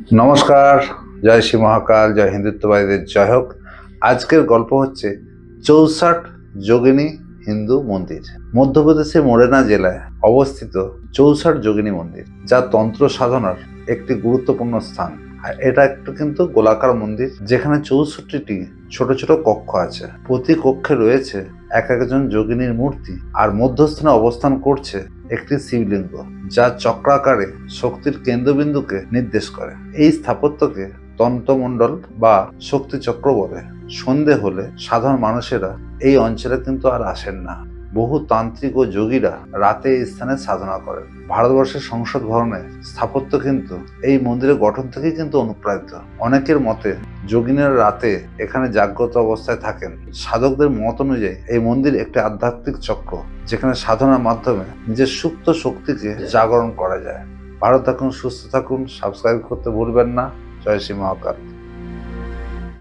নমস্কার, জয় শ্রী মহাকাল, জয় হিন্দুত্ববাদীদের, জয় হোক। আজকের গল্প হচ্ছে চৌষাট যোগিনী হিন্দু মন্দির। মধ্যপ্রদেশের মোরেনা জেলায় অবস্থিত চৌষাট যোগিনী মন্দির, যা তন্ত্র সাধনার একটি গুরুত্বপূর্ণ স্থান। আর এটা একটু কিন্তু গোলাকার মন্দির, যেখানে চৌষট্টিটি ছোট ছোট কক্ষ আছে। প্রতি কক্ষে রয়েছে এক একজন যোগিনীর মূর্তি, আর মধ্যস্থানে অবস্থান করছে একটি শিবলিঙ্গ, যা চক্রাকারে শক্তির কেন্দ্রবিন্দুকে নির্দেশ করে। এই স্থাপত্যকে তন্ত্রমণ্ডল বা শক্তিচক্র বলে। সন্ধে হলে সাধারণ মানুষেরা এই অঞ্চলে কিন্তু আর আসেন না। বহু তান্ত্রিক ও যোগীরা রাতে এই স্থানে সাধনা করেন ভারতবর্ষের সংসদ ভবনের স্থাপত্য কিন্তু এই মন্দিরের গঠন থেকেই কিন্তু অনুপ্রাণিত। অনেকের মতে যোগিনীরা রাতে এখানে জাগ্রত অবস্থায় থাকেন। সাধকদের মত অনুযায়ী এই মন্দির একটি আধ্যাত্মিক চক্র, যেখানে সাধনার মাধ্যমে নিজের সুপ্ত শক্তিকে জাগরণ করা যায়। ভালো থাকুন, সুস্থ থাকুন, সাবস্ক্রাইব করতে ভুলবেন না। জয় শ্রী মহাকাল